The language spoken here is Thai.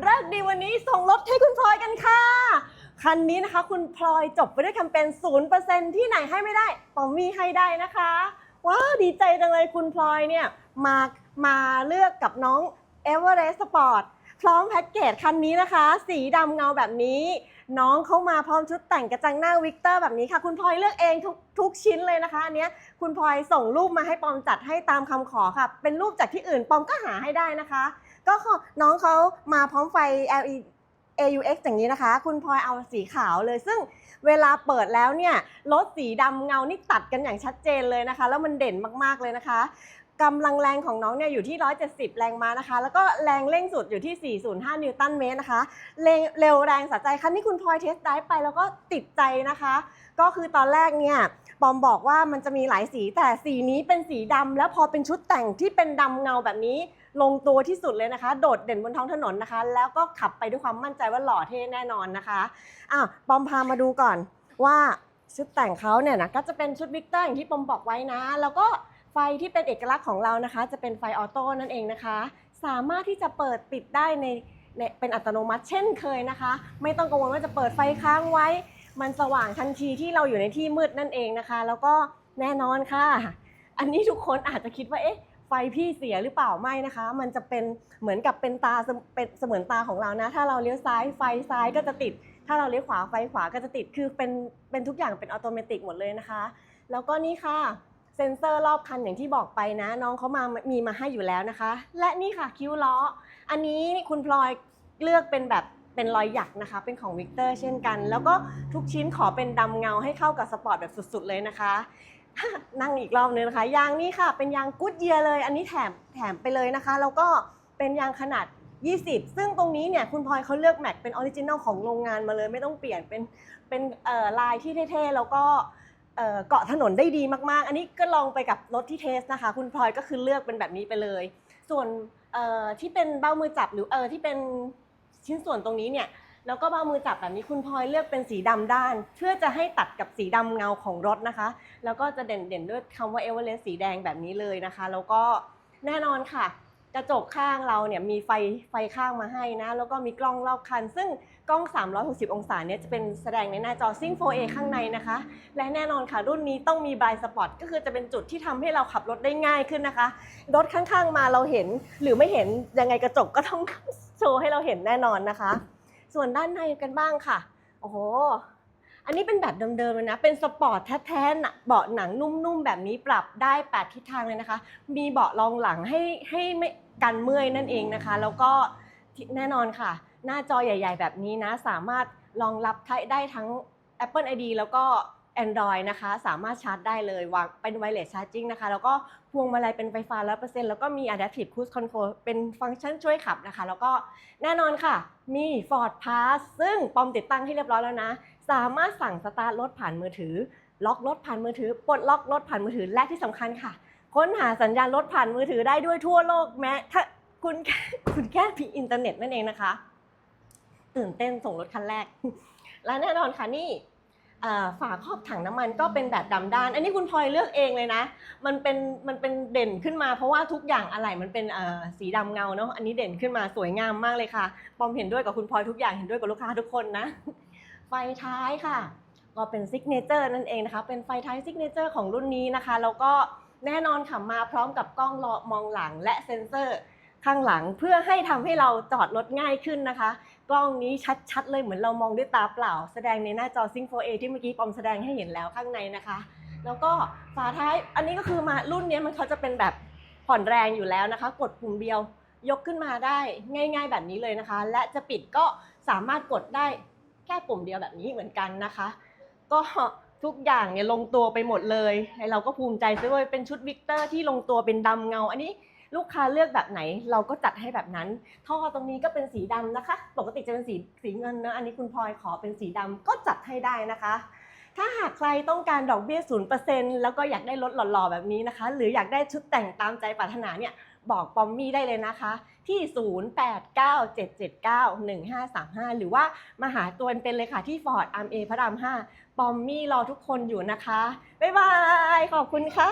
เลิกดีวันนี้ส่งรถให้คุณพลอยกันค่ะ คันนี้นะคะคุณพลอยจบไปด้วยแคมเปญ0%ที่ไหนให้ไม่ได้ปอมมี่ให้ได้นะคะ ว้าวดีใจจังเลยคุณพลอยเนี่ยมามาเลือกกับน้อง e v e r e s t Sport พร้อมแพ็กเกจคันนี้นะคะ สีดำเงาแบบนี้ น้องเข้ามาพร้อมชุดแต่งกระจังหน้าวิกเตอร์แบบนี้ค่ะ คุณพลอยเลือกเองทุกทุกชิ้นเลยนะคะอันเนี้ยคุณพลอยส่งรูปมาให้ปอมจัดให้ตามคำขอค่ะ เป็นรูปจากที่อื่นปอมก็หาให้ได้นะคะ ก็ขอน้องเขามาพร้อมไฟ LED AUX อย่างนี้นะคะ คุณพลอยเอาสีขาวเลย ซึ่งเวลาเปิดแล้วเนี่ยรถสีดำเงานี่ตัดกันอย่างชัดเจนเลยนะคะ แล้วมันเด่นมากๆเลยนะคะ กำลังแรงของน้องเนี่ยอยู่ที่ 170 แรงม้านะคะ แล้วก็แรงเร่งสุดอยู่ที่ 405 นิวตันเมตรนะคะเร็วเร็วแรงสะใจคันนี้คุณพลอยเทสได้ไปแล้วก็ติดใจนะคะ ก็คือตอนแรกเนี่ยปอมบอกว่ามันจะมีหลายสีแต่สีนี้เป็นสีดำแล้วพอเป็นชุดแต่งที่เป็นดำเงาแบบนี้ลงตัวที่สุดเลยนะคะ โดดเด่นบนท้องถนนนะคะ แล้วก็ขับไปด้วยความมั่นใจว่าหล่อเท่แน่นอนนะคะอะปอมพามาดูก่อนว่าชุดแต่งเขาเนี่ยนะก็จะเป็นชุดวิกเตอร์อย่างที่ปอมบอกไว้นะ แล้วก็ ไฟที่เป็นเอกลักษณ์ของเรานะคะ จะเป็นไฟออโต้นั่นเองนะคะ สามารถที่จะเปิดปิดได้ในในเป็นอัตโนมัติเช่นเคยนะคะ ไม่ต้องกังวลว่าจะเปิดไฟค้างไว้ มันสว่างทันทีที่เราอยู่ในที่มืดนั่นเองนะคะ แล้วก็แน่นอนค่ะ อันนี้ทุกคนอาจจะคิดว่าเอ๊ะไฟพี่เสียหรือเปล่าไม่นะคะ มันจะเป็นเหมือนกับเป็นตาเสมเป็นเสมือนตาของเรานะ ถ้าเราเลี้ยวซ้ายไฟซ้ายก็จะติด ถ้าเราเลี้ยวขวาไฟขวาก็จะติดคือเป็นเป็นทุกอย่างเป็นอัตโนมัติหมดเลยนะคะ แล้วก็นี่ค่ะ เซ็นเซอร์รอบคันอย่างที่บอกไปนะ น้องเขามามีมาให้อยู่แล้วนะคะ และนี่ค่ะคิ้วล้อ อันนี้คุณพลอยเลือกเป็นแบบเป็นรอยหยักนะคะ เป็นของวิกเตอร์เช่นกัน แล้วก็ทุกชิ้นขอเป็นดำเงาให้เข้ากับสปอร์ตแบบสุดๆเลยนะคะ นั่งอีกรอบนึงนะคะ ยางนี่ค่ะ เป็นยางกูดเยียเลย อันนี้แถมแถมไปเลยนะคะ แล้วก็เป็นยางขนาด 20 ซึ่งตรงนี้เนี่ยคุณพลอยเขาเลือกแม็กเป็นออริจินัลของโรงงานมาเลย ไม่ต้องเปลี่ยนเป็นเป็นเอ่อลายที่เท่ๆแล้วก็ เกาะถนนได้ดีมากๆ อันนี้ก็ลองไปกับรถที่เทสนะคะ คุณพลอยก็คือเลือกเป็นแบบนี้ไปเลย ส่วนที่เป็นเบ้ามือจับหรือเออที่เป็นชิ้นส่วนตรงนี้เนี่ยแล้วก็เบ้ามือจับแบบนี้คุณพลอยเลือกเป็นสีดำด้าน เพื่อจะให้ตัดกับสีดำเงาของรถนะคะ แล้วก็จะเด่นๆด้วยคำว่าเอเวอเรสต์สีแดงแบบนี้เลยนะคะ แล้วก็แน่นอนค่ะ กระจกข้างเราเนี่ยมีไฟไฟข้างมาให้นะ แล้วก็มีกล้องรอบคัน ซึ่งกล้อง 360 องศาเนี่ยจะเป็นแสดงในหน้าจอซิ่ง 4A ข้างในนะคะ และแน่นอนค่ะ รุ่นนี้ต้องมีบ l สปอตก็คือจะเป็นจุดที่ทำให้เราขับรถได้ง่ายขึ้นนะคะ รถข้างๆมาเราเห็นหรือไม่เห็นยังไงกระจกก็ต้องโชว์ให้เราเห็นแน่นอนนะคะ ส่วนด้านในกันบ้างค่ะ โอ้โห อันนี้เป็นแบบเดิมๆเลยนะ เป็นสปอร์ตแท้ๆนะเบาะหนังนุ่มๆ แบบนี้ปรับได้ 8 ทิศทางเลยนะคะ มีเบาะรองหลังให้ให้ไม่กันเมื่อยนั่นเองนะคะ แล้วก็แน่นอนค่ะ หน้าจอใหญ่ ๆ แบบนี้นะ สามารถรองรับได้ทั้ง Apple ID แล้วก็ Android นะคะ สามารถชาร์จได้เลยวางเป็นไวเลสชาร์จิ่งนะคะ แล้วก็พวงมาลัยเป็นไฟฟ้า 100%แล้วก็มี Adaptive Cruise Control เป็นฟังก์ชันช่วยขับนะคะ แล้วก็แน่นอนค่ะ มี Ford Pass ซึ่งปอมติดตั้งให้เรียบร้อยแล้วนะ สามารถสั่งสตาร์ทรถผ่านมือถือ ล็อกรถผ่านมือถือ ปลดล็อกรถผ่านมือถือ และที่สำคัญค่ะ ค้นหาสัญญาณรถผ่านมือถือได้ด้วยทั่วโลกแม้ถ้าคุณแค่คุณแค่มีอินเทอร์เน็ตนั่นเองนะคะ ตื่นเต้นส่งรถคันแรก และแน่นอนค่ะนี่ ฝาครอบถังน้ำมันก็เป็นแบบดำด้าน อันนี้คุณพลอยเลือกเองเลยนะ มันเป็นมันเป็นเด่นขึ้นมาเพราะว่าทุกอย่างอะไหล่มันเป็นสีดำเงาเนาะ อันนี้เด่นขึ้นมาสวยงามมากเลยค่ะ ปอมเห็นด้วยกับคุณพลอยทุกอย่างเห็นด้วยกับลูกค้าทุกคนนะ ไฟท้ายค่ะ ก็เป็นซิกเนเจอร์นั่นเองนะคะ เป็นไฟท้ายซิกเนเจอร์ของรุ่นนี้นะคะ แล้วก็แน่นอนค่ะมาพร้อมกับกล้องรอมองหลังและเซ็นเซอร์ ข้างหลังเพื่อให้ทำให้เราจอดรถง่ายขึ้นนะคะ กล้องนี้ชัดๆ เลยเหมือนเรามองด้วยตาเปล่า แสดงในหน้าจอ Sync 4A ที่เมื่อกี้ปอมแสดงให้เห็นแล้วข้างในนะคะ แล้วก็ฝาท้ายอันนี้ก็คือมารุ่นนี้มันเขาจะเป็นแบบผ่อนแรงอยู่แล้วนะคะ กดปุ่มเดียวยกขึ้นมาได้ง่าย ๆ แบบนี้เลยนะคะ และจะปิดก็สามารถกดได้แค่ปุ่มเดียวแบบนี้เหมือนกันนะคะ ก็ทุกอย่างเนี่ยลงตัวไปหมดเลย ให้เราก็ภูมิใจด้วยเป็นชุดวิกเตอร์ที่ลงตัวเป็นดำเงา อันนี้ ลูกค้าเลือกแบบไหนเราก็จัดให้แบบนั้น ท่อตรงนี้ก็เป็นสีดำนะคะ ปกติจะเป็นสีสีเงินนะอันนี้คุณพลอยขอเป็นสีดำก็จัดให้ได้นะคะ ถ้าหากใครต้องการดอกเบี้ย0%แล้วก็อยากได้รถหล่อๆแบบนี้นะคะ หรืออยากได้ชุดแต่งตามใจปรารถนาเนี่ยบอกปอมมี่ได้เลยนะคะ ที่ 0897791535 หรือว่ามาหาตัวเป็นเลยค่ะที่ฟอร์ดอาร์มเอพระราม5ปอมมี่รอทุกคนอยู่นะคะ บ๊ายบาย ขอบคุณค่ะ